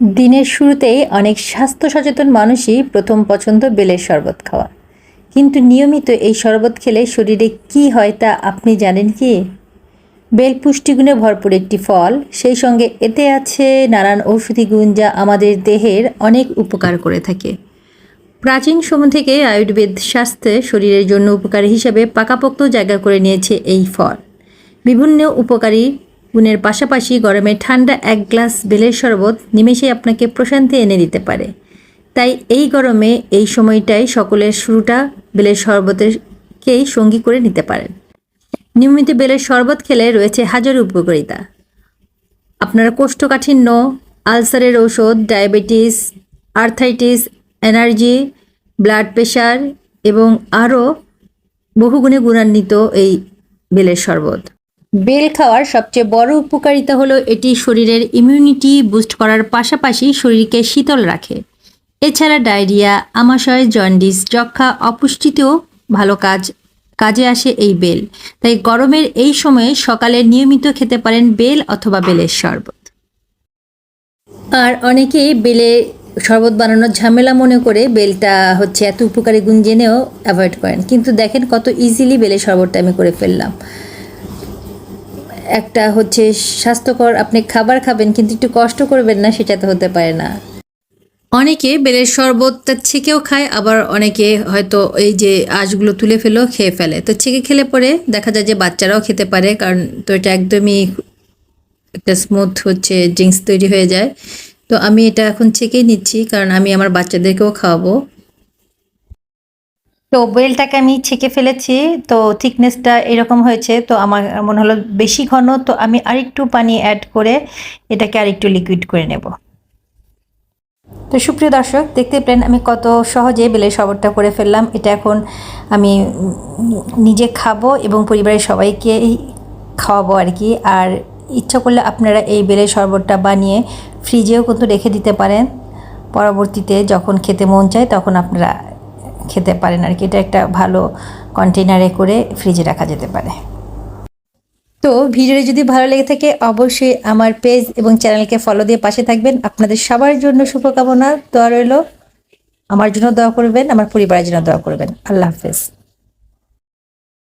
দিনের শুরুতেই অনেক স্বাস্থ্য সচেতন মানুষই প্রথম পছন্দ বেলের শরবত খাওয়া। কিন্তু নিয়মিত এই শরবত খেলে শরীরে কি হয় তা আপনি জানেন কি? বেল পুষ্টিগুণে ভরপুর একটি ফল, সেই সঙ্গে এতে আছে নানান ঔষধি গুণ যা আমাদের দেহের অনেক উপকার করে থাকে। প্রাচীন সময় থেকে আয়ুর্বেদ স্বাস্থ্যে শরীরের জন্য উপকারী হিসাবে পাকাপোক্ত জায়গা করে নিয়েছে এই ফল। বিভিন্ন উপকারী গুণের পাশাপাশি গরমে ঠান্ডা এক গ্লাস বেলের শরবত নিমেষেই আপনাকে প্রশান্তি এনে দিতে পারে। তাই এই গরমে এই সময়টাই সকলের শুরুটা বেলের শরবতেরকেই সঙ্গী করে নিতে পারেন। নিয়মিত বেলের শরবত খেলে রয়েছে হাজারো উপকারিতা। আপনার কোষ্ঠকাঠিন্য, আলসারের ওষুধ diabetes, arthritis, energy, blood pressure এবং আরও বহুগুণে গুণান্বিত এই বেলের শরবত। বেল খাওয়ার সবচেয়ে বড় উপকারিতা হলো এটি শরীরের ইমিউনিটি বুস্ট করার পাশাপাশি শরীরকে শীতল রাখে। এছাড়া ডায়রিয়া, আমাশয় জন্ডিস যক্ষা অপুষ্টিতেও ভালো কাজ, কাজে আসে এই বেল। তাই গরমের এই সময়ে সকালে নিয়মিত খেতে পারেন বেল অথবা বেলের শরবত। আর অনেকেই বেলে শরবত বানানোর ঝামেলা মনে করে বেলটা হচ্ছে এত উপকারী গুণ জেনেও অ্যাভয়েড করেন। কিন্তু দেখেন কত ইজিলি বেলের শরবতটা আমি করে ফেললাম। একটা হচ্ছে স্বাস্থ্যকর, আপনি খাবার খাবেন, কিন্তু একটু কষ্ট করবেন না, সেটা তো হতে পারে না। অনেকে বেলের শরবতটা ছেঁকেও খায়, আবার অনেকে হয়তো এই যে আঁশগুলো তুলে ফেলেও খেয়ে ফেলে। তো ছেঁকে খেলে পরে দেখা যায় যে বাচ্চারাও খেতে পারে, কারণ তো এটা একদমই একটা স্মুথ হচ্ছে ড্রিঙ্কস তৈরি হয়ে যায়। তো আমি এটা এখন ছেঁকেই নিচ্ছি, কারণ আমি আমার বাচ্চাদেরকেও খাওয়াবো। তো বেলটাকে আমি ছেঁকে ফেলেছি, তো থিকনেসটা এরকম হয়েছে, তো আমার, মনে হলো বেশি ঘন, তো আমি আরেকটু পানি অ্যাড করে এটাকে আরেকটু লিকুইড করে নেব। তো সুপ্রিয় দর্শক, দেখতে পেলেন আমি কত সহজে বেলের শরবতটা করে ফেললাম, এটা এখন আমি নিজে খাব এবং পরিবারের সবাইকে খাওয়াবো আর কি, আর ইচ্ছা করলে আপনারা এই বেলের শরবতটা বানিয়ে ফ্রিজেও কিন্তু রেখে দিতে পারেন, পরবর্তীতে যখন খেতে মন চায় তখন আপনারা খেতে পারেন আর কি। এটা একটা ভালো কন্টেনারে করে ফ্রিজে রাখা যেতে পারে। তো ভিডিওটি যদি ভালো লেগে থাকে, অবশ্যই আমার পেজ এবং চ্যানেলকে ফলো দিয়ে পাশে থাকবেন। আপনাদের সবার জন্য শুভকামনা। দোয়া রইল। আমার জন্য দোয়া করবেন, আমার পরিবারের জন্য দোয়া করবেন। আল্লাহ হাফেজ।